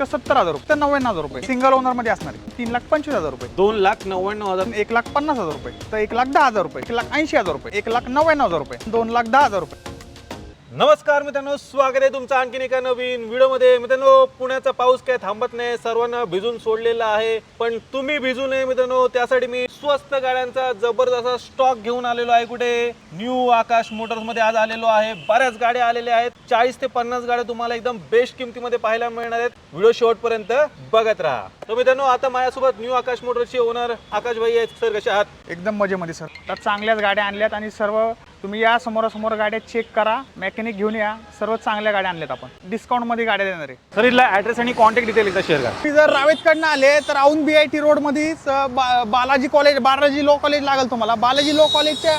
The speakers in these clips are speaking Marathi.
फक्त सत्तर हजार रुपये तर नव्याण्णव हजार रुपये. सिंगल ओनरमध्ये असणार आहे तीन लाख पंचवीस हजार रुपये. दोन लाख नव्याण्णव हजार. एक लाख पन्नास हजार रुपये तर एक लाख दहा हजार रुपये एक लाख ऐंशी हजार रुपये एक लाख नव्याण्णव हजार रुपये दोन लाख दहा हजार रुपये. नमस्कार मित्रांनो स्वागत आहे तुमचं आणखीन एका नवीन व्हिडिओमध्ये. मित्रांनो पुण्याचा पाऊस काय थांबत नाही सर्वांना भिजून सोडलेला आहे. पण तुम्ही भिजू नये मित्रांनो त्यासाठी मी स्वस्त गाड्यांचा जबरदस्त स्टॉक घेऊन आलेलो आहे कुठे? न्यू आकाश मोटर्समध्ये आज आलेलो आहे. बऱ्याच गाड्या आलेल्या आहेत. चाळीस ते पन्नास गाड्या तुम्हाला एकदम बेस्ट किमतीमध्ये पाहायला मिळणार आहेत. व्हिडिओ शेवटपर्यंत बघत राहा. तर मित्रांनो आता माझ्यासोबत न्यू आकाश मोटर्सचे ओनर आकाश भाई आहेत. सर कसे आहात? एकदम मजेमध्ये सर. तर चांगल्याच गाड्या आणल्यात आणि सर्व तुम्ही या समोरासमोर गाड्या चेक करा मेकॅनिक घेऊन या सर्व चांगल्या गाड्या आणल्यात आपण. डिस्काउंटमध्ये गाड्या देणार आहे. सर इथला ऍड्रेस आणि कॉन्टॅक्ट डिटेल एकदा शेअर करा. तुम्ही जर रावेतकडनं आले तर औंध बी आय टी रोडमध्येच बा Balaji college Balaji law college लागेल तुम्हाला. बालाजी लॉ कॉलेजच्या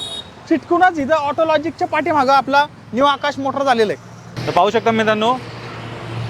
चिटकूनच इथं ऑटोलॉजिकच्या पाठीमागं आपला न्यू आकाश मोटर झालेलं आहे. तर पाहू शकता मित्रांनो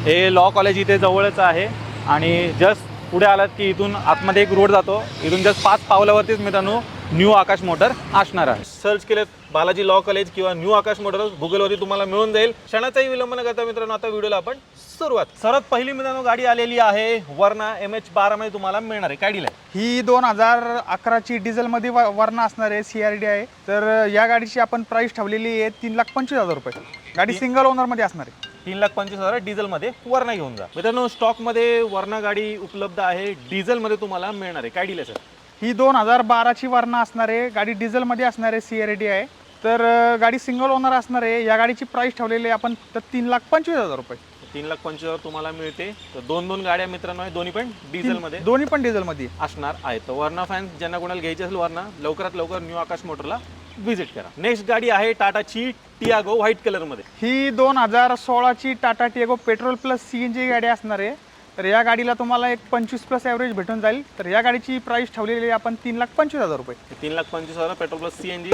हे लॉ कॉलेज इथे जवळच आहे आणि जस्ट पुढे आलात की इथून आतमध्ये एक रोड जातो. इथून जस्ट पाच पावलावरतीच मित्रांनो न्यू आकाश मोटर असणार आहे. सर्च केलं बालाजी लॉ कॉलेज किंवा न्यू आकाश मोटर गुगलवरती तुम्हाला मिळून जाईल. क्षणाचाही विलंब न करता मित्रांनो आता व्हिडिओला आपण सुरुवात. सर्वात पहिली मित्रांनो गाडी आलेली आहे. वरना एम एच बारा मध्ये तुम्हाला मिळणार आहे. काय डील आहे? ही दोन हजार अकराची डिझेलमध्ये व- वर्ण असणार आहे सी आर डी आहे. तर या गाडीची आपण प्राइस ठेवलेली आहे तीन लाख पंचवीस हजार रुपये. गाडी सिंगल ओनरमध्ये असणार आहे. तीन लाख पंचवीस हजार डिझेलमध्ये वरना घेऊन जा. मित्रांनो स्टॉकमध्ये वरना गाडी उपलब्ध आहे. डिझेलमध्ये तुम्हाला मिळणार आहे. काय डील आहे सर? ही दोन हजार बाराची वर्ण असणार आहे. गाडी डिझेलमध्ये असणार आहे सी आर डी आहे. तर गाडी सिंगल ओनर असणार आहे. या गाडीची प्राइस ठेवलेली आहे आपण तर तीन लाख पंचवीस हजार रुपये. तीन लाख पंचवीस हजार तुम्हाला मिळते. तर दोन दोन गाड्या मित्रांनो आहे दोन्ही पण डिझेलमध्ये दोन्ही पण डिझेलमध्ये. असणार आहेत. तर वर्ना फॅन्स ज्यांना कोणाला घ्यायची असेल वर्ना लवकरात लवकर न्यू आकाश मोटरला व्हिजिट करा. नेक्स्ट गाडी आहे टाटाची टियागो व्हाईट कलरमध्ये ही दोन हजार सोळाची Tata Tiago petrol plus C N G गाडी असणार आहे. तर या गाडीला तुम्हाला एक पंचवीस प्लस ॲव्हरेज भेटून जाईल. तर या गाडीची प्राइस ठेवलेली आहे आपण तीन लाख पंचवीस हजार रुपये. तीन लाख पंचवीस हजार petrol plus C N G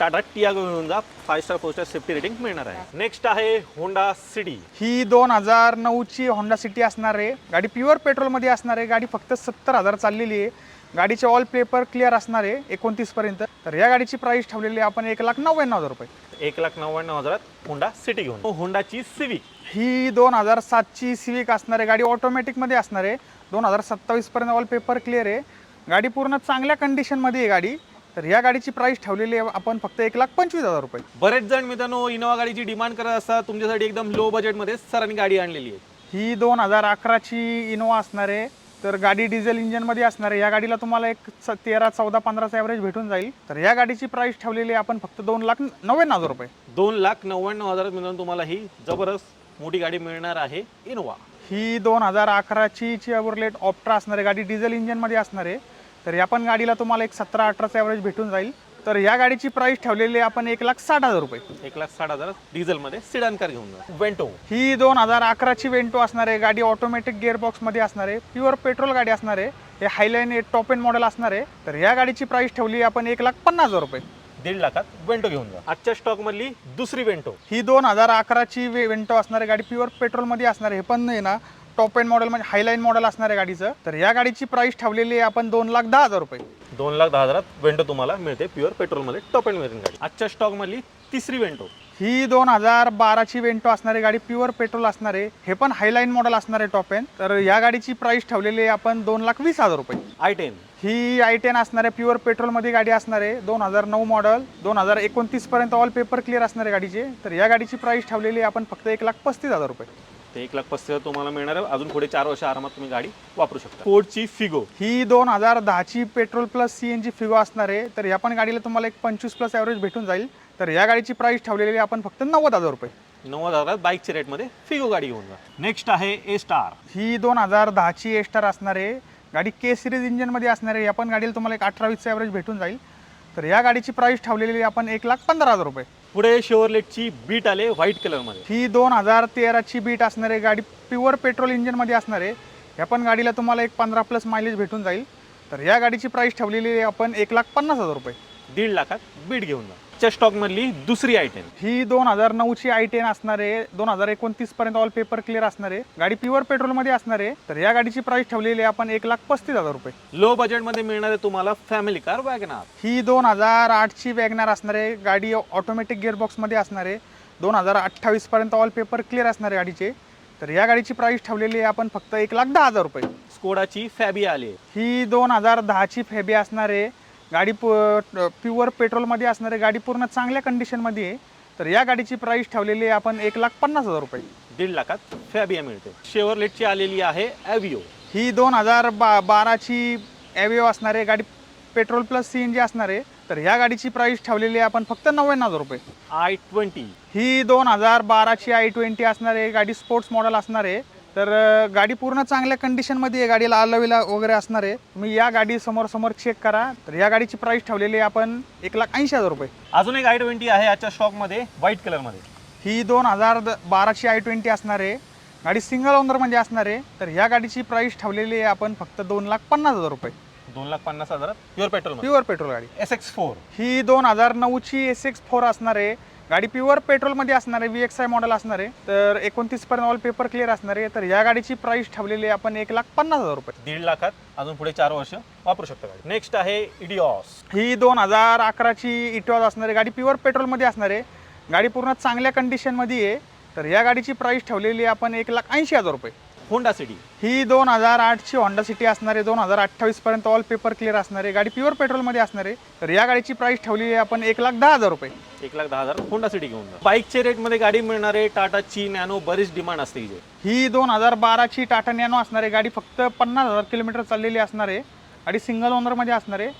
Tata Tiago घेऊन जा. Five star four star safety rating मिळणार आहे. नेक्स्ट आहे होंडा सिटी ही दोन हजार नऊची होंडा सिटी असणार आहे. गाडी प्युअर पेट्रोलमध्ये असणार आहे. गाडी फक्त सत्तर हजार चाललेली आहे. गाडीचे ऑल पेपर क्लिअर असणार आहे. एकोणतीसपर्यंत तर या गाडीची प्राइस ठेवलेली आहे आपण एक लाख नव्याण्णव हजार रुपये. एक लाख नव्याण्णव हजारात होंडा सिटी घेऊन. होंडाची सिविक ही दोन हजार सातची सिविक असणार आहे. गाडी ऑटोमॅटिकमध्ये असणार आहे. दोन हजार सत्तावीसपर्यंत ऑल पेपर क्लिअर आहे. गाडी पूर्ण चांगल्या कंडिशनमध्ये आहे गाडी. तर या गाडीची प्राइस ठेवलेली आहे आपण फक्त एक लाख पंचवीस हजार रुपये. बरेच जण मित्रांनो इनोवा गाडीची डिमांड करत असतात. तुमच्यासाठी एकदम लो बजेटमध्ये सरांनी गाडी आणलेली आहे. ही दोन हजार अकराची इनोवा असणार आहे. तर गाडी डिझेल इंजिनमध्ये असणार आहे. या गाडीला तुम्हाला एक स- तेरा चौदा पंधराचा ॲव्हरेज भेटून जाईल. तर या गाडीची प्राइस ठेवलेली आहे आपण फक्त दोन लाख नव्याण्णव हजार रुपये. दोन लाख नव्याण्णव हजारात मित्रांनो तुम्हाला ही जबरदस्त मोठी गाडी मिळणार आहे इनोवा. ही दोन हजार अकराची चिअवरलेट ऑप्ट्रा असणार आहे. गाडी डिझेल इंजिनमध्ये असणार आहे. तर या पण गाडीला तुम्हाला एक सतरा अठराचा ॲव्हरेज भेटून जाईल. तर या गाडीची प्राइस ठेवलेली आपण एक लाख साठ हजार रुपये. एक लाख साठ हजार डिझेलमध्ये सिडान कार घेऊन जा वेंटो ही दोन हजार अकराची वेंटो असणार आहे. गाडी ऑटोमॅटिक गिअरबॉक्समध्ये असणार आहे. प्युअर पेट्रोल गाडी असणार आहे. हे हायलाईन टॉप एंड मॉडेल असणार आहे. तर या गाडीची प्राइस ठेवली आपण एक लाख पन्नास हजार रुपये. दीड लाखात वेंटो घेऊन जा. आजच्या स्टॉक मधली दुसरी वेंटो ही दोन हजार अकराची वेंटो असणार आहे. गाडी प्युअर पेट्रोलमध्ये असणार आहे. हे पण आहे ना टॉप एंड मॉडेल म्हणजे हायलाईन मॉडेल असणार आहे गाडीचं. तर या गाडीची प्राइस ठेवलेली आहे आपण दोन लाख दहा हजार रुपये. दोन लाख दहा हजारात वेंटो तुम्हाला मिळते प्युअर पेट्रोलमध्ये टॉप एंड वेरियंट गाडी. आजच्या स्टॉक मधली तिसरी वेंटो. ही दोन हजार बाराची वेंटो असणारी गाडी प्युअर पेट्रोल असणार आहे. हे पण हायलाईन मॉडेल असणार आहे टॉप एंड तर या गाडीची प्राइस ठेवलेली आहे आपण दोन लाख वीस हजार रुपये. आय टेन ही आय टेन असणार आहे प्युअर पेट्रोलमध्ये गाडी असणार आहे. दोन हजार नऊ मॉडेल दोन हजार एकोणतीसपर्यंत ऑल पेपर क्लिअर असणार आहे गाडीचे. तर या गाडीची प्राइस ठेवलेली आहे आपण फक्त एक लाख पस्तीस हजार रुपये. ते एक लाख पस्तीस हजार तुम्हाला मिळणार आहे. अजून पुढे चार वर्ष आरामात तुम्ही गाडी वापरू शकता. फोर्डची फिगो ही दोन हजार दहाची petrol plus C N G Figo असणार आहे. तर या पण गाडीला तुम्हाला एक पंचवीस प्लस ॲव्हरेज भेटून जाईल. तर या गाडीची प्राइस ठेवलेली आपण फक्त नव्वद हजार रुपये. नव्वद हजारात बाईकच्या रेटमध्ये फिगो गाडी घेऊन जा. नेक्स्ट आहे ए स्टार ही दोन हजार दहाची एस्टार असणार आहे. गाडी के सिरीज इंजिनमध्ये असणार आहे. या पण गाडीला तुम्हाला एक अठरा वीसचा ॲव्हरेज भेटून जाईल. तर या गाडीची प्राइस ठेवलेली आपण एक लाख पंधरा हजार रुपये. पुढे शेवरलेटची बीट आले व्हाईट कलरमध्ये. ही दोन हजार तेराची बीट असणार आहे गाडी प्युअर पेट्रोल इंजिनमध्ये असणार आहे या पण गाडीला तुम्हाला एक पंधरा प्लस मायलेज भेटून जाईल. तर या गाडीची प्राइस ठेवलेली आहे आपण एक लाख पन्नास हजार रुपये. दीड लाखात बीट घेऊन जा. च्या स्टॉक मधली दुसरी आय टेन ही दोन हजार नऊची आय टेन असणार आहे दोन हजार एकोणतीस पर्यंत ऑल पेपर क्लिअर असणार आहे गाडी प्युअर पेट्रोलमध्ये असणार आहे तर या गाडीची प्राइस ठेवलेली आहे आपण एक लाख पस्तीस हजार रुपये. लो बजेटमध्ये मिळणार आहे तुम्हाला फॅमिली कार वॅगनार ही दोन हजार आठची वॅगनार असणार आहे गाडी ऑटोमॅटिक गिअरबॉक्समध्ये असणार आहे दोन हजार अठ्ठावीसपर्यंत ऑल पेपर क्लिअर असणार आहे गाडीचे तर या गाडीची प्राईस ठेवलेली आहे आपण फक्त एक लाख दहा हजार रुपये. स्कोडाची फॅबी आली ही दोन हजार दहाची फेबी असणार आहे गाडी प्युअर पेट्रोलमध्ये असणार गाडी पूर्ण चांगल्या कंडिशनमध्ये आहे. तर या गाडीची प्राईस ठेवलेली आहे आपण एक लाख पन्नास हजार रुपये. दीड लाखात फॅबिया मिळते. शेवरलेटची आलेली आहे ॲव्हिओ ही दोन हजार बा बाराची ॲव्हिओ असणार आहे गाडी petrol plus C N G असणार आहे तर ह्या गाडीची प्राईस ठेवलेली आहे आपण फक्त नव्याण्णव हजार रुपये. आय ट्वेंटी ही दोन हजार बाराची आय ट्वेंटी असणार आहे गाडी स्पोर्ट्स मॉडेल असणार आहे तर गाडी पूर्ण चांगल्या कंडिशनमध्ये आहे. गाडीला आलविला वगैरे असणार आहे. तुम्ही या गाडी समोर समोर चेक करा. तर या गाडीची प्राईस ठेवलेली आहे आपण एक लाख ऐंशी हजार रुपये. अजून एक आय ट्वेंटी आहे आजच्या स्टॉकमध्ये व्हाईट कलरमध्ये ही दोन हजार द- बाराची आय ट्वेंटी असणार आहे. गाडी सिंगल ओनरमध्ये असणार आहे. तर ह्या गाडीची प्राईस ठेवलेली आहे आपण फक्त दोन लाख पन्नास हजार रुपये. दोन लाख पन्नास हजारात प्युअर पेट्रोल प्युअर पेट्रोल गाडी. एस एक्स फोर ही दोन हजार नऊची एस एक्स फोर असणार आहे. गाडी प्युअर पेट्रोलमध्ये असणार आहे व्ही एक्स आय मॉडेल असणार आहे तर एकोणतीस पर्यंत ऑल पेपर क्लिअर असणार आहे तर या गाडीची प्राईस ठेवलेली आहे आपण एक लाख पन्नास हजार रुपये. दीड लाखात अजून पुढे चार वर्ष वापरू शकता गाडी. नेक्स्ट आहे इडिओस ही दोन हजार अकराची इटॉज असणार आहे गाडी प्युअर पेट्रोलमध्ये असणार आहे गाडी पूर्ण चांगल्या कंडिशनमध्ये आहे तर या गाडीची प्राईस ठेवलेली आहे आपण एक लाख ऐंशी हजार रुपये. Honda city. ही दोन हजार आठची होंडा सिटी असणार दोन हजार अठ्ठावीसपर्यंत ऑल पेपर क्लिअर असणार आहे गाडी प्युअर पेट्रोलमध्ये असणार आहे तर या गाडीची प्राईस ठेवलेली आहे आपण एक लाख दहा हजार रुपये. एक लाख दहा हजार होंडा सिटी घेऊन जा. बाईकच्या रेटमध्ये गाडी मिळणार आहे टाटाची नॅनो बरीच डिमांड असते ही दोन हजार बाराची टाटा नॅनो असणार आहे गाडी फक्त पन्नास हजार किलोमीटर चाललेली असणार आहे गाडी सिंगल ओनरमध्ये असणार आहे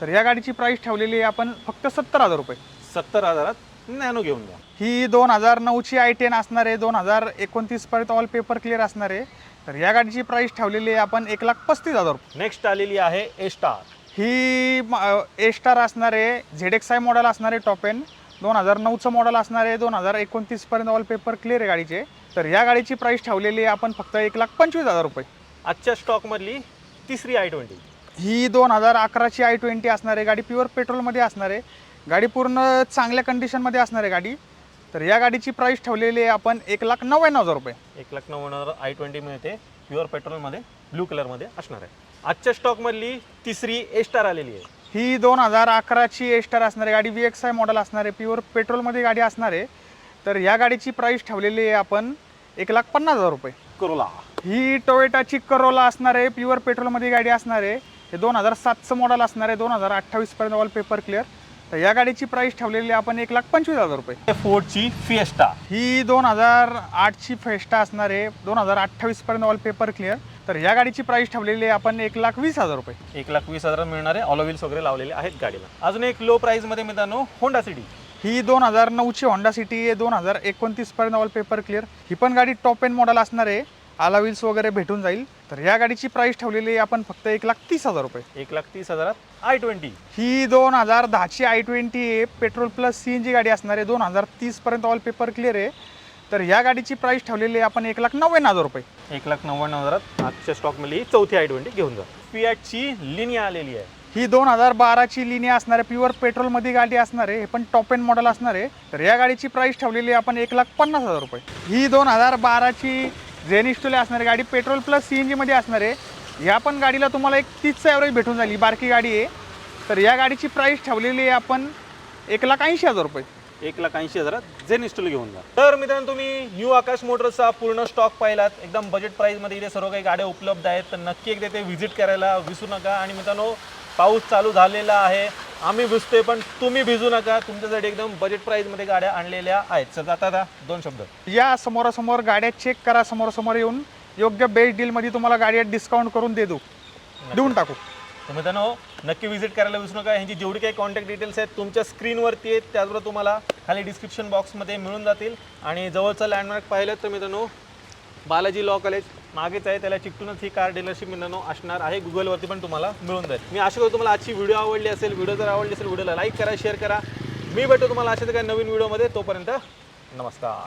तर या गाडीची प्राईस ठेवलेली आहे आपण फक्त सत्तर हजार रुपये. सत्तर हजारात नॅनो घेऊन जा ही दोन हजार नऊची आय टेन असणार आहे दोन हजार एकोणतीसपर्यंत ऑल पेपर क्लिअर असणार आहे. तर या गाडीची प्राईस ठेवलेली आहे आपण एक लाख पस्तीस हजार रुपये. नेक्स्ट आलेली आहे ए स्टार ही ए स्टार असणार आहे झेड एक्स आय मॉडेल असणार आहे टॉप एन दोन हजार नऊचं मॉडेल असणार आहे दोन हजार एकोणतीसपर्यंत ऑल पेपर क्लिअर आहे गाडीचे. तर या गाडीची प्राईस ठेवलेली आहे आपण फक्त एक लाख पंचवीस हजार रुपये. आजच्या स्टॉकमधली तिसरी आय ट्वेंटी ही दोन हजार अकराची आय ट्वेंटी असणार आहे गाडी प्युअर पेट्रोलमध्ये असणार आहे. गाडी पूर्ण चांगल्या कंडिशनमध्ये असणार आहे गाडी. तर या गाडीची प्राईस ठेवलेली आहे आपण एक लाख नव्याण्णव हजार रुपये. एक लाख नव्वद आय ट्वेंटी मिळते. प्युअर पेट्रोलमध्ये ब्लू कलरमध्ये असणार आहे. आजच्या स्टॉकमधली तिसरी ए स्टार आलेली आहे. ही दोन हजार अकराची ए स्टार असणार आहे. गाडी व्ही एक्स आय मॉडेल असणार आहे. प्युअर पेट्रोलमध्ये गाडी असणार आहे. तर या गाडीची प्राईस ठेवलेली आहे आपण एक लाख पन्नास हजार रुपये. करोला ही टोयोटाची करोला असणार आहे. प्युअर पेट्रोलमध्ये गाडी असणार आहे. हे दोन हजार सातचं मॉडेल असणार आहे. दोन हजार अठ्ठावीसपर्यंत ऑल पेपर क्लिअर तर या गाडीची प्राईस ठेवलेली आहे आपण एक लाख पंचवीस हजार रुपये. फोर्डची फिएस्टा ही दोन हजार आठची फेस्टा असणार आहे. दोन हजार अठ्ठावीसपर्यंत ऑल पेपर क्लिअर तर या गाडीची प्राईस ठेवलेली आहे आपण एक लाख वीस हजार रुपये. एक लाख वीस हजार मिळणारे ऑलो व्हील्स वगैरे लावलेले आहेत गाडीला. अजून एक लो प्राईजमध्ये मित्रांनो होंडा सिटी ही दोन हजार नऊची होंडा सिटी आहे. दोन हजार एकोणतीसपर्यंत ऑल पेपर क्लिअर ही पण गाडी टॉप एन मॉडेल असणार आहे. आला व्हील्स वगैरे भेटून जाईल. तर या गाडीची प्राईस ठेवलेली आहे आपण फक्त एक लाख तीस हजार रुपये. एक लाख तीस हजारात आय ट्वेंटी ही दोन हजार दहाची आय ट्वेंटी आहे. Petrol plus C N G गाडी असणार आहे. दोन हजार तीसपर्यंत ऑल पेपर क्लिअर आहे. तर या गाडीची प्राईस ठेवलेली आहे आपण एक लाख नव्याण्णव हजार रुपये. एक लाख नव्याण्णव हजारात आजच्या स्टॉकमधली चौथी आय ट्वेंटी घेऊन जा. फियाटची लिनिया आलेली आहे. ही दोन हजार बाराची लिनिया असणार आहे. प्युअर पेट्रोलमध्ये गाडी असणार आहे. हे पण टॉप एन मॉडेल असणार आहे. तर या गाडीची प्राईस ठेवलेली आहे आपण एक लाख पन्नास हजार रुपये. ही दोन हजार बाराची झेनिस्टोले असणार आहे. गाडी पेट्रोल प्लस सी एन जीमध्ये असणार आहे. या पण गाडीला तुम्हाला एक तीसचं ॲव्हरेज भेटून जाईल. ही बारकी गाडी आहे. तर या गाडीची प्राईस ठेवलेली आहे आपण एक लाख ऐंशी हजार रुपये. एक लाख ऐंशी हजारात जे इन्स्टॉल घेऊन जा. तर मित्रांनो तुम्ही न्यू आकाश मोटर्सचा पूर्ण स्टॉक पाहिलात. एकदम बजेट प्राईजमध्ये इथे सर्व काही गाड्या उपलब्ध आहेत. तर नक्की एकदा ते व्हिजिट करायला विसरू नका. आणि मित्रांनो पाऊस चालू झालेला आहे. आम्ही भिजतोय पण तुम्ही भिजू नका. तुमच्यासाठी एकदम बजेट प्राईजमध्ये गाड्या आणलेल्या आहेत. तर जाता दा दोन शब्द. या समोरासमोर गाड्या चेक करा समोरासमोर येऊन. योग्य बेस्ट डीलमध्ये तुम्हाला गाड्या डिस्काउंट करून दे देऊ देऊन टाकू. तर मित्रांनो नक्की व्हिजिट करायला विसरू नका. ह्यांची जेवढी काही कॉन्टॅक्ट डिटेल्स आहेत तुमच्या स्क्रीनवरती आहेत. त्याचबरोबर तुम्हाला खाली डिस्क्रिप्शन बॉक्समध्ये मिळून जातील. आणि जवळचं लँडमार्क पाहिलं तर मित्रांनो बालाजी लॉ कॉलेज. मागेच आहे त्याला चिकटूनच ही कार डीलरशिप मिळणं असणार आहे. गुगलवरती पण तुम्हाला मिळून जाईल. मी आशा करतो तुम्हाला आजची व्हिडिओ आवडली असेल व्हिडिओ जर आवडली असेल व्हिडिओला लाईक करा शेअर करा. मी भेटतो तुम्हाला अशाच काही नवीन व्हिडिओमध्ये तोपर्यंत नमस्कार.